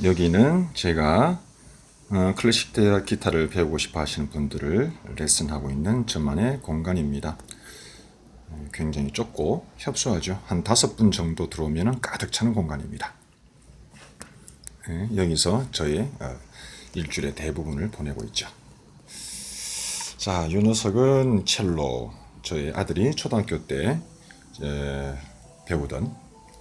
여기는 제가 어, 클래식 대학 기타를 배우고 싶어 하시는 분들을 레슨하고 있는 저만의 공간입니다. 어, 굉장히 좁고 협소하죠. 한 다섯 분 정도 들어오면 가득 차는 공간입니다. 예, 여기서 저의 어, 일주일의 대부분을 보내고 있죠. 자, 이 녀석은 첼로. 저희 아들이 초등학교 때 배우던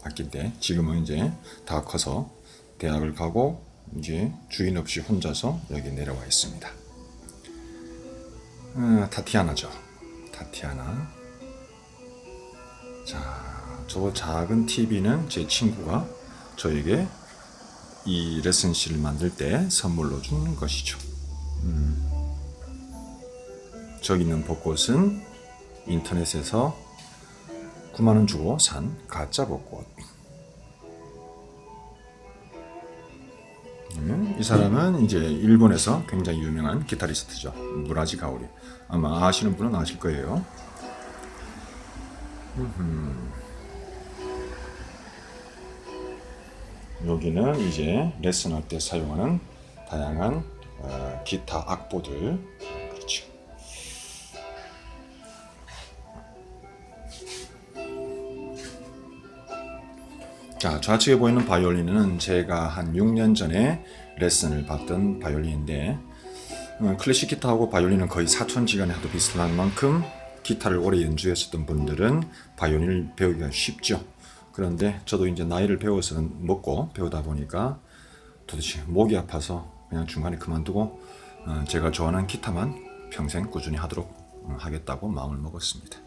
악기인데 지금은 이제 다 커서 대학을 가고 이제 주인 없이 혼자서 여기 내려와 있습니다. 어, 타티아나죠. 타티아나. 자, 저 작은 TV는 제 친구가 저에게 이 레슨실을 만들 때 선물로 준 것이죠. 음. 저기 있는 벚꽃은 인터넷에서 9만 원 주고 산 가짜 벚꽃. 음, 이 사람은 이제 일본에서 굉장히 유명한 기타리스트죠. 무라지 가오리. 아마 아시는 분은 아실 거예요. 여기는 이제 레슨할 때 사용하는 다양한 어, 기타 악보들 자 좌측에 보이는 바이올린은 제가 한 6년 전에 레슨을 받던 바이올린인데 어, 클래식 기타하고 바이올린은 거의 사촌지간에 하도 비슷한 만큼 기타를 오래 연주했었던 분들은 바이올린을 배우기가 쉽죠. 그런데 저도 이제 나이를 배워서는 먹고 배우다 보니까 도대체 목이 아파서 그냥 중간에 그만두고 어, 제가 좋아하는 기타만 평생 꾸준히 하도록 어, 하겠다고 마음을 먹었습니다.